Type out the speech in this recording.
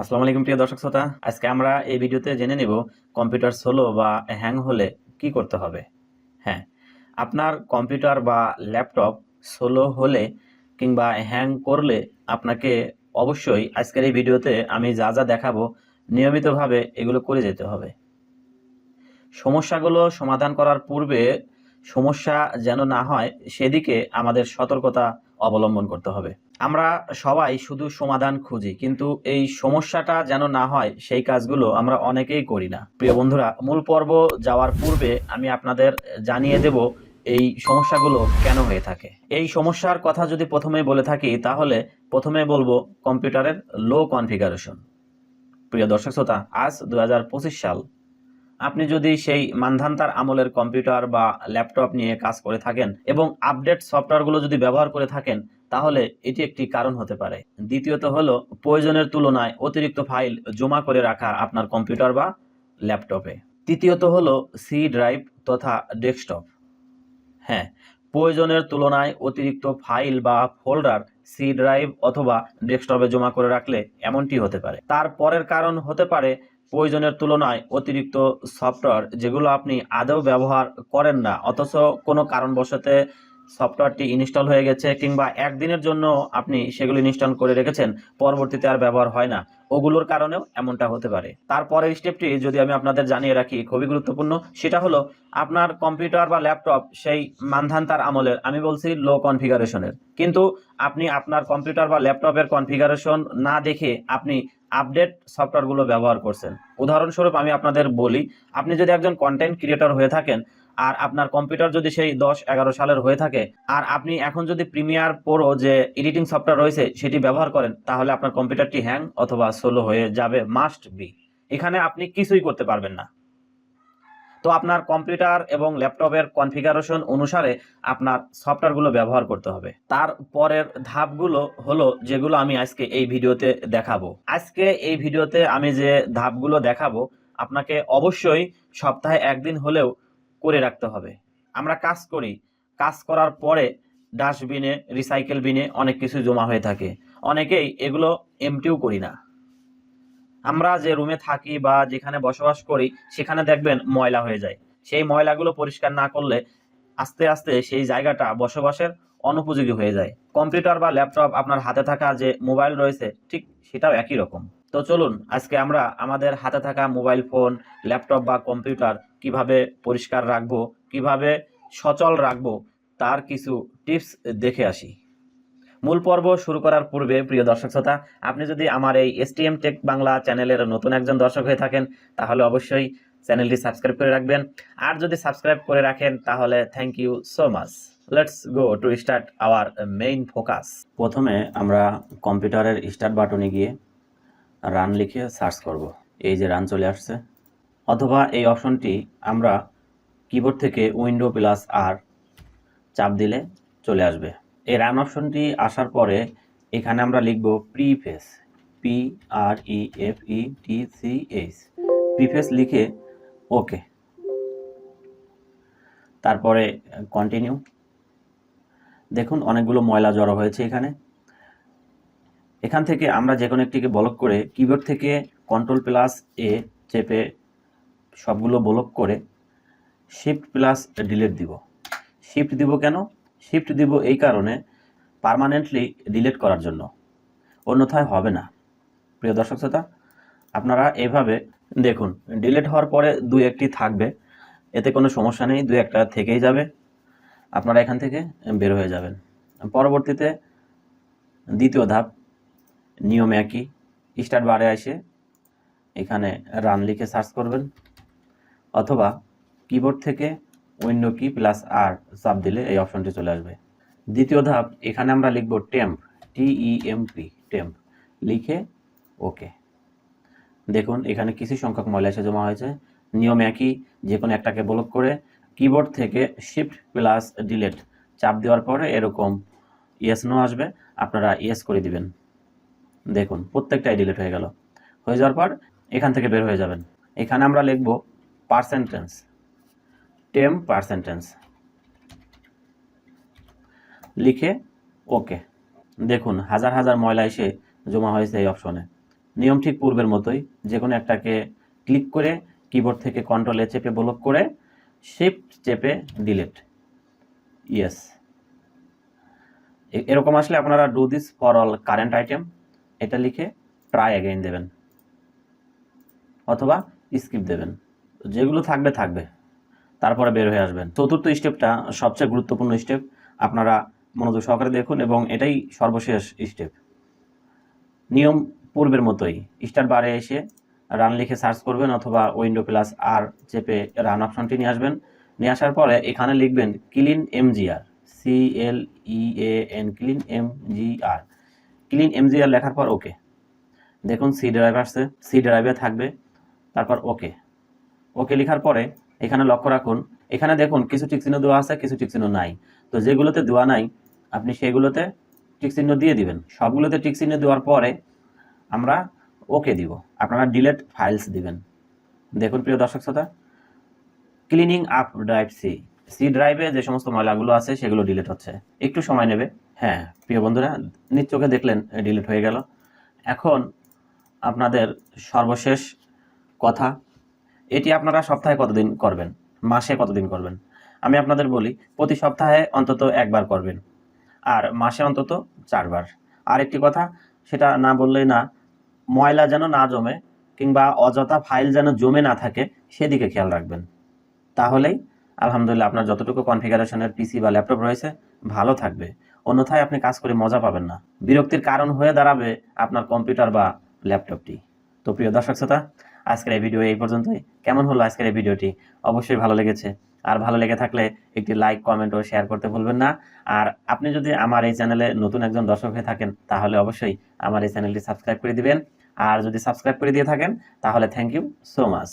আসসালামু আলাইকুম প্রিয় দর্শক শ্রোতা। আজকে আমরা এই ভিডিওতে জেনে নেব কম্পিউটার স্লো বা হ্যাং হলে কি করতে হবে। হ্যাঁ আপনার কম্পিউটার বা ল্যাপটপ স্লো হলে কিংবা হ্যাং করলে আপনাকে অবশ্যই আজকের এই ভিডিওতে আমি যা যা দেখাবো নিয়মিতভাবে এগুলো করে যেতে হবে। সমস্যাগুলো সমাধান করার পূর্বে সমস্যা যেন না হয় সেদিকে আমাদের সতর্কতা অবলম্বন করতে হবে। আমরা সবাই শুধু সমাধান খুঁজি, কিন্তু এই সমস্যাটা যেন না হয়, সেই কাজগুলো আমরা অনেকেই করি না। প্রিয় বন্ধুরা, মূল পর্ব যাওয়ার পূর্বে আমি আপনাদের জানিয়ে দেব এই সমস্যাগুলো কেন হয়ে থাকে। এই সমস্যার কথা যদি প্রথমে বলে থাকি, তাহলে প্রথমে বলব কম্পিউটারের লো কনফিগারেশন প্রিয় দর্শক শ্রোতা, আজ দু হাজার পঁচিশ সাল। আপনি যদি সেই মানধান্তার আমলের কম্পিউটার বা ল্যাপটপ নিয়ে কাজ করে থাকেন এবং আপডেট সফটওয়্যারগুলো যদি ব্যবহার করে থাকেন, তাহলে এটি একটি কারণ হতে পারে। দ্বিতীয়ত হলো, প্রয়োজনের তুলনায় অতিরিক্ত ফাইল জমা করে রাখা আপনার কম্পিউটার বা ল্যাপটপে। তৃতীয়ত হলো, সি ড্রাইভ তথা ডেস্কটপ। হ্যাঁ প্রয়োজনের তুলনায় অতিরিক্ত ফাইল বা ফোল্ডার সি ড্রাইভ অথবা ডেস্কটপে জমা করে রাখলে এমনটি হতে পারে। তার পরের কারণ হতে পারে প্রয়োজনের তুলনায় অতিরিক্ত সফটওয়্যার যেগুলো আপনি আদৌ ব্যবহার করেন না অথচ কোনো কারণবশতে সফটওয়্যারটি ইনস্টল হয়ে গেছে কিংবা একদিনের জন্য আপনি সেগুলো ইনস্টল করে রেখেছেন, পরবর্তীতে আর ব্যবহার হয় না। ওগুলোর কারণেও এমনটা হতে পারে। তারপরের স্টেপটি যদি আমি আপনাদের জানিয়ে রাখি, খুবই গুরুত্বপূর্ণ, সেটা হলো আপনার কম্পিউটার বা ল্যাপটপ সেই মানধান্তার আমলের, আমি বলছি লো কনফিগারেশনের কিন্তু আপনি আপনার কম্পিউটার বা ল্যাপটপের কনফিগারেশন না দেখে আপনি আপডেট সফটওয়্যারগুলো ব্যবহার করছেন। উদাহরণস্বরূপ আমি আপনাদের বলি, আপনি যদি একজন কন্টেন্ট ক্রিয়েটর হয়ে থাকেন আর আপনার কম্পিউটার যদি সেই দশ, এগারো সালের হয়ে থাকে, আর আপনি এখন যদি প্রিমিয়ার প্রো যে এডিটিং সফটওয়্যার রয়েছে, সেটি ব্যবহার করেন, তাহলে আপনার কম্পিউটারটি হ্যাং অথবা সোলো হয়ে যাবে মাস্ট বি এখানে আপনি কিছুই করতে পারবেন না। তো আপনার কম্পিউটার এবং ল্যাপটপের কনফিগারেশন অনুসারে আপনার সফটওয়্যারগুলো ব্যবহার করতে হবে। তার পরের ধাপগুলো হলো যেগুলো আমি আজকে এই ভিডিওতে দেখাবো। আজকে এই ভিডিওতে আমি যে ধাপগুলো দেখাবো, আপনাকে অবশ্যই সপ্তাহে একদিন হলেও করে রাখতে হবে। আমরা কাজ করি। কাজ করার পরে ডাস্টবিনে, রিসাইকেল বিনে অনেক কিছু জমা হয়ে থাকে। অনেকেই এগুলো এমটিও করি না। আমরা যে রুমে থাকি বা যেখানে বসবাস করি, সেখানে দেখবেন ময়লা হয়ে যায়। সেই ময়লাগুলো পরিষ্কার না করলে আস্তে আস্তে সেই জায়গাটা বসবাসের অনুপযোগী হয়ে যায়। কম্পিউটার বা ল্যাপটপ আপনার হাতে থাকা যে মোবাইল রয়েছে, ঠিক সেটাও একই রকম। তো চলুন, আজকে আমরা আমাদের হাতে থাকা মোবাইল ফোন, ল্যাপটপ বা কম্পিউটার কীভাবে পরিষ্কার রাখব, কীভাবে সচল রাখব, তার কিছু টিপস দেখে আসি। মূল পর্ব শুরু করার পূর্বে, প্রিয় দর্শক শ্রোতা, আপনি যদি আমার এই এসটিএম টেক বাংলা চ্যানেলের নতুন একজন দর্শক হয়ে থাকেন, তাহলে অবশ্যই চ্যানেলটি সাবস্ক্রাইব করে রাখবেন। আর যদি সাবস্ক্রাইব করে রাখেন, তাহলে thank you so much let's go to start our main focus প্রথমে আমরা কম্পিউটারের স্টার্ট বাটনে গিয়ে রান লিখে সার্চ করব। এই যে রান চলে আসছে। অথবা এই অপশনটি আমরা কিবোর্ড থেকে উইন্ডো প্লাস আর চাপ দিলে চলে আসবে। এই রান অপশনটি আসার পরে এখানে আমরা লিখব prefetch P R E F E T C H prefetch লিখে ওকে তারপরে কন্টিনিউ দেখুন অনেকগুলো ময়লা জড়ো হয়েছে এখানে। এখান থেকে আমরা যে কোনো একটিকে ব্লক করে কিবোর্ড থেকে কন্ট্রোল প্লাস এ চেপে সবগুলো ব্লক করে শিফট প্লাস ডিলেট দিব। শিফট দিব কেন? শিফট দিব এই কারণে পার্মানেন্টলি ডিলেট করার জন্য। অন্যথায় হবে না। প্রিয় দর্শক শ্রোতা, আপনারা এভাবে দেখুন ডিলেট হওয়ার পরে দু একটি থাকবে। এতে কোনো সমস্যা নেই দু একটা থেকেই যাবে। আপনারা এখান থেকে বের হয়ে যাবেন। পরবর্তীতে দ্বিতীয় ধাপ নিয়ম একই স্টার্ট বারে এসে এখানে রান লিখে সার্চ করবেন। অথবা কিবোর্ড থেকে উইন্ডো কি প্লাস আর চাপ দিলে এই অপশনটি চলে আসবে। দ্বিতীয় ধাপ, এখানে আমরা লিখব টেম্প টিইএমপি টেম্প লিখে ওকে দেখুন, এখানে কিছু সংখ্যক ময়লা এসে জমা হয়েছে। নিয়ম একই যে কোনো একটাকে ব্লক করে কিবোর্ড থেকে শিফট প্লাস ডিলেট চাপ দেওয়ার পরে এরকম ইয়েস নো আসবে। আপনারা ইয়েস করে দিবেন। দেখুন প্রত্যেকটাই ডিলিট হয়ে গেল। হয়ে যাওয়ার পর এখান থেকে বের হয়ে যাবেন। এখানে আমরা লিখব পার্সেন্টেন্স টেম পার্সেন্টেন্স লিখে ওকে দেখুন, হাজার হাজার ময়লা এসে জমা হয়েছে এই অপশনে নিয়ম ঠিক পূর্বের মতোই যে কোনো একটাকে ক্লিক করে কিবোর্ড থেকে কন্ট্রোলে চেপে ব্লক করে শিফট চেপে ডিলিট ইয়েস এরকম আসলে আপনারা do this for all current item এটা লিখে ট্রাই অ্যাগেইন দেবেন। অথবা স্কিপ দেবেন। যেগুলো থাকবে থাকবে। তারপরে বের হয়ে আসবেন। চতুর্থ স্টেপটা সবচেয়ে গুরুত্বপূর্ণ স্টেপ আপনারা মনোযোগ সহকারে দেখুন এবং এটাই সর্বশেষ স্টেপ নিয়ম পূর্বের মতোই স্টার বারে এসে রান লিখে সার্চ করবেন অথবা উইন্ডো প্লাস আর চেপে রান অপশনটি নিয়ে আসবেন। নিয়ে আসার পরে এখানে লিখবেন clean MGR C L E N clean M G R clean MGR লেখার পর ওকে দেখুন সি ড্রাইভ আসছে সি ড্রাইভে থাকবে, তারপর ওকে ওকে লেখার পরে এখানে লক্ষ্য রাখুন, এখানে দেখুন কিছু টিকচিহ্ন দেওয়া আছে, কিছু টিকচিহ্ন নাই। তো যেগুলোতে দেওয়া নাই, আপনি সেগুলোতে টিকচিহ্ন দিয়ে দিবেন। সবগুলোতে টিকচিহ্ন দেওয়ার পরে আমরা ওকে দিব। আপনারা ডিলেট ফাইলস দিবেন। দেখুন প্রিয় দর্শক শ্রোতা cleaning up drive C C ড্রাইভে যে সমস্ত ময়লাগুলো আছে, সেগুলো ডিলেট হচ্ছে। একটু সময় নেবে। হ্যাঁ প্রিয় বন্ধুরা, নিজ চোখে দেখলেন ডিলিট হয়ে গেল। এখন আপনাদের সর্বশেষ কথা, এটি আপনারা সপ্তাহে কতদিন করবেন? মাসে কতদিন করবেন? আমি আপনাদের বলি, প্রতি সপ্তাহে অন্তত একবার করবেন, আর মাসে অন্তত চারবার। আর একটি কথা, সেটা না বললেই না, ময়লা যেন না জমে কিংবা অযথা ফাইল যেন জমে না থাকে, সেদিকে খেয়াল রাখবেন। তাহলেই আলহামদুলিল্লাহ আপনার যতটুকু কনফিগারেশনের পিসি বা ল্যাপটপ রয়েছে, ভালো থাকবে। অন্যথায় আপনি কাজ করে মজা পাবেন না। বিরক্তির কারণ হয়ে দাঁড়াবে আপনার কম্পিউটার বা ল্যাপটপটি। তো প্রিয় দর্শক শ্রোতা, আজকের এই ভিডিও এই পর্যন্তই। কেমন হলো আজকের এই ভিডিওটি? অবশ্যই ভালো লেগেছে। আর ভালো লেগে থাকলে একটি লাইক কমেন্ট ও শেয়ার করতে ভুলবেন না। আর আপনি যদি আমার এই চ্যানেলে নতুন একজন দর্শক হয়ে থাকেন, তাহলে অবশ্যই আমার এই চ্যানেলটি সাবস্ক্রাইব করে দিবেন। আর যদি সাবস্ক্রাইব করে দিয়ে থাকেন, তাহলে থ্যাংক ইউ সো মাচ